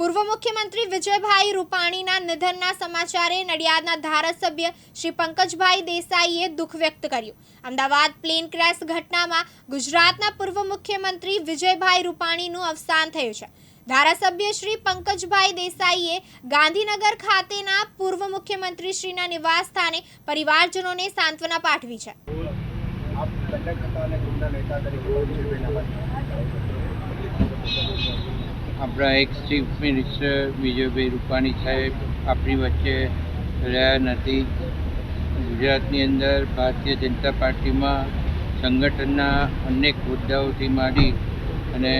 પૂર્વ મુખ્યમંત્રી વિજયભાઈ રૂપાણીના નિધનના સમાચારે નડિયાદના ધારાસભ્ય શ્રી પંકજભાઈ દેસાઈએ દુઃખ વ્યક્ત કર્યું. અમદાવાદ પ્લેન ક્રેશ ઘટનામાં ગુજરાતના પૂર્વ મુખ્યમંત્રી વિજયભાઈ રૂપાણીનું અવસાન થયું છે. ધારાસભ્ય શ્રી પંકજભાઈ દેસાઈએ ગાંધીનગર ખાતેના પૂર્વ મુખ્યમંત્રી શ્રીના નિવાસ સ્થાને પરિવારજનોને સાંત્વના પાઠવી છે આપ દંડક હતા અને ગુંડા નેતા તરીકે ઓળખી છે તેના પર આપણા એક ચીફ મિનિસ્ટર વિજયભાઈ રૂપાણી સાહેબ આપણી વચ્ચે રહ્યા નથી. ગુજરાતની અંદર ભારતીય જનતા પાર્ટીમાં સંગઠનના અનેક મુદ્દાઓથી માંડી અને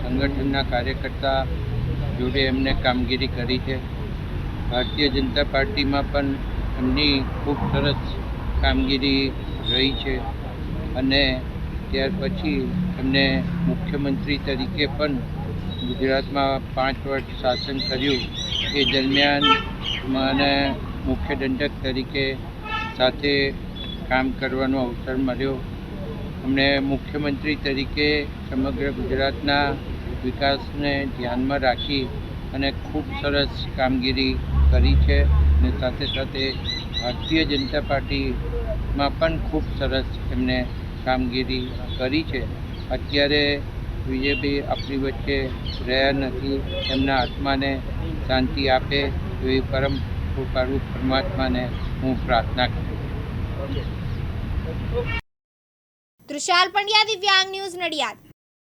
સંગઠનના કાર્યકર્તા જોડે એમને કામગીરી કરી છે. ભારતીય જનતા પાર્ટીમાં પણ એમની ખૂબ સરસ કામગીરી રહી છે અને ત્યાર પછી એમને મુખ્યમંત્રી તરીકે પણ ગુજરાતમાં પાંચ વર્ષ શાસન કર્યું, એ દરમિયાન મને મુખ્ય દંડક તરીકે સાથે કામ કરવાનો અવસર મળ્યો. અમને મુખ્યમંત્રી તરીકે સમગ્ર ગુજરાતના વિકાસને ધ્યાનમાં રાખી અને ખૂબ સરસ કામગીરી કરી છે અને સાથે સાથે ભારતીય જનતા પાર્ટીમાં પણ ખૂબ સરસ એમને કામગીરી કરી છે. અત્યારે વિજયભાઈ આપણી વચ્ચે રહ્યા નથી, એમના આત્માને શાંતિ આપે એવી પરમ કૃપારૂપ પરમાત્માને હું પ્રાર્થના કરું તૃષાલ પંડ્યા દિવ્યાંગ ન્યૂઝ નડિયાદ.